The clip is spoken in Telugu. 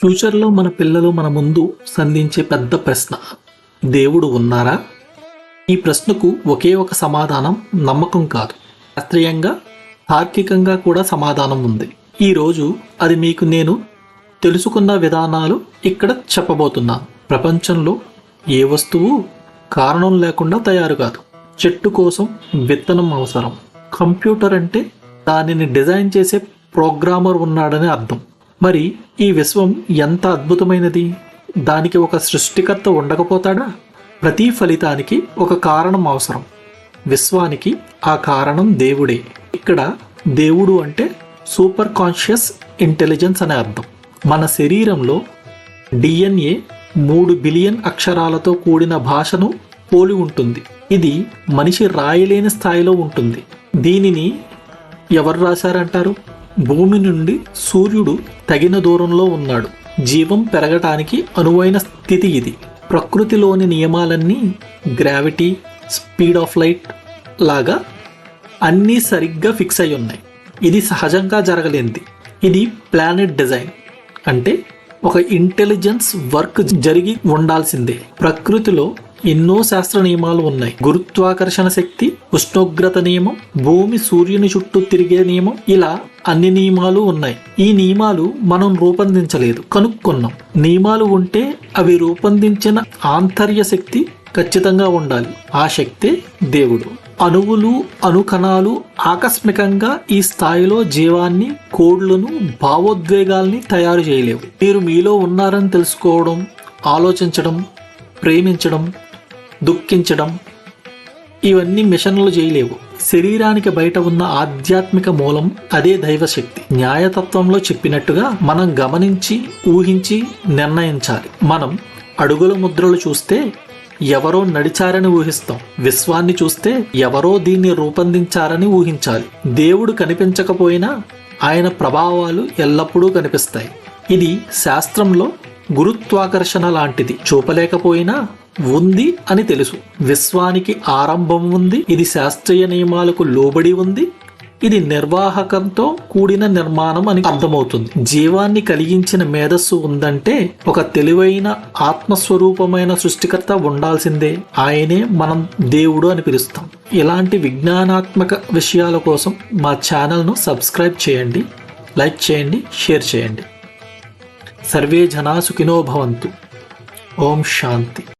ఫ్యూచర్లో మన పిల్లలు మన ముందు సంధించే పెద్ద ప్రశ్న. దేవుడు ఉన్నారా? ఈ ప్రశ్నకు ఒకే ఒక సమాధానం నమ్మకం కాదు. శాస్త్రీయంగా తార్కికంగా కూడా సమాధానం ఉంది. ఈరోజు అది మీకు నేను తెలుసుకున్న విధానాలు ఇక్కడ చెప్పబోతున్నాను. ప్రపంచంలో ఏ వస్తువు కారణం లేకుండా తయారు కాదు. చెట్టు కోసం విత్తనం అవసరం. కంప్యూటర్ అంటే దానిని డిజైన్ చేసే ప్రోగ్రామర్ ఉన్నాడని అర్థం. మరి ఈ విశ్వం ఎంత అద్భుతమైనది? దానికి ఒక సృష్టికర్త ఉండకపోతాడా? ప్రతి ఫలితానికి ఒక కారణం అవసరం. విశ్వానికి ఆ కారణం దేవుడే. ఇక్కడ దేవుడు అంటే సూపర్ కాన్షియస్ ఇంటెలిజెన్స్ అనే అర్థం. మన శరీరంలో డిఎన్ఏ మూడు బిలియన్ అక్షరాలతో కూడిన భాషను పోలి ఉంటుంది. ఇది మనిషి రాయలేని స్థాయిలో ఉంటుంది. దీనిని ఎవరు రాశారంటారు? భూమి నుండి సూర్యుడు తగిన దూరంలో ఉన్నాడు. జీవం పెరగటానికి అనువైన స్థితి ఇది. ప్రకృతిలోని నియమాలన్నీ గ్రావిటీ స్పీడ్ ఆఫ్ లైట్ లాగా అన్నీ సరిగ్గా ఫిక్స్ అయి ఉన్నాయి. ఇది సహజంగా జరగలేనిది. ఇది ప్లానెట్ డిజైన్. అంటే ఒక ఇంటెలిజెన్స్ వర్క్ జరిగి ఉండాల్సిందే. ప్రకృతిలో ఎన్నో శాస్త్ర నియమాలు ఉన్నాయి. గురుత్వాకర్షణ శక్తి ఉష్ణోగ్రత నియమం భూమి సూర్యుని చుట్టూ తిరిగే నియమం ఇలా అన్ని నియమాలు ఉన్నాయి. ఈ నియమాలు మనం రూపొందించలేదు కనుక్కున్నాం. నియమాలు ఉంటే అవి రూపొందించిన ఆంతర్య శక్తి ఖచ్చితంగా ఉండాలి. ఆ శక్తే దేవుడు. అణువులు అణుకణాలు ఆకస్మికంగా ఈ స్థాయిలో జీవాన్ని కోడ్లను భావోద్వేగాల్ని తయారు చేయలేవు. మీరు మీలో ఉన్నారని తెలుసుకోవడం ఆలోచించడం ప్రేమించడం దుఃఖించడం. ఇవన్నీ మిషన్లు చేయలేవు. శరీరానికి బయట ఉన్న ఆధ్యాత్మిక మూలం అదే దైవశక్తి. న్యాయతత్వంలో చెప్పినట్టుగా మనం గమనించి ఊహించి నిర్ణయించాలి. మనం అడుగుల ముద్రలు చూస్తే ఎవరో నడిచారని ఊహిస్తాం. విశ్వాన్ని చూస్తే ఎవరో దీన్ని రూపొందించారని ఊహించాలి. దేవుడు కనిపించకపోయినా ఆయన ప్రభావాలు ఎల్లప్పుడూ కనిపిస్తాయి. ఇది శాస్త్రంలో గురుత్వాకర్షణ లాంటిది. చూపలేకపోయినా ఉంది అని తెలుసు. విశ్వానికి ఆరంభం ఉంది. ఇది శాస్త్రీయ నియమాలకు లోబడి ఉంది. ఇది నిర్వాహకంతో కూడిన నిర్మాణం అని అర్థమవుతుంది. జీవాన్ని కలిగించిన మేధస్సు ఉందంటే ఒక తెలివైన ఆత్మస్వరూపమైన సృష్టికర్త ఉండాల్సిందే. ఆయనే మనం దేవుడు అని పిలుస్తాం. ఇలాంటి విజ్ఞానాత్మక విషయాల కోసం మా ఛానల్ను సబ్స్క్రైబ్ చేయండి. లైక్ చేయండి. షేర్ చేయండి. సర్వే జనా సుఖినో భవంతు. ఓం శాంతి.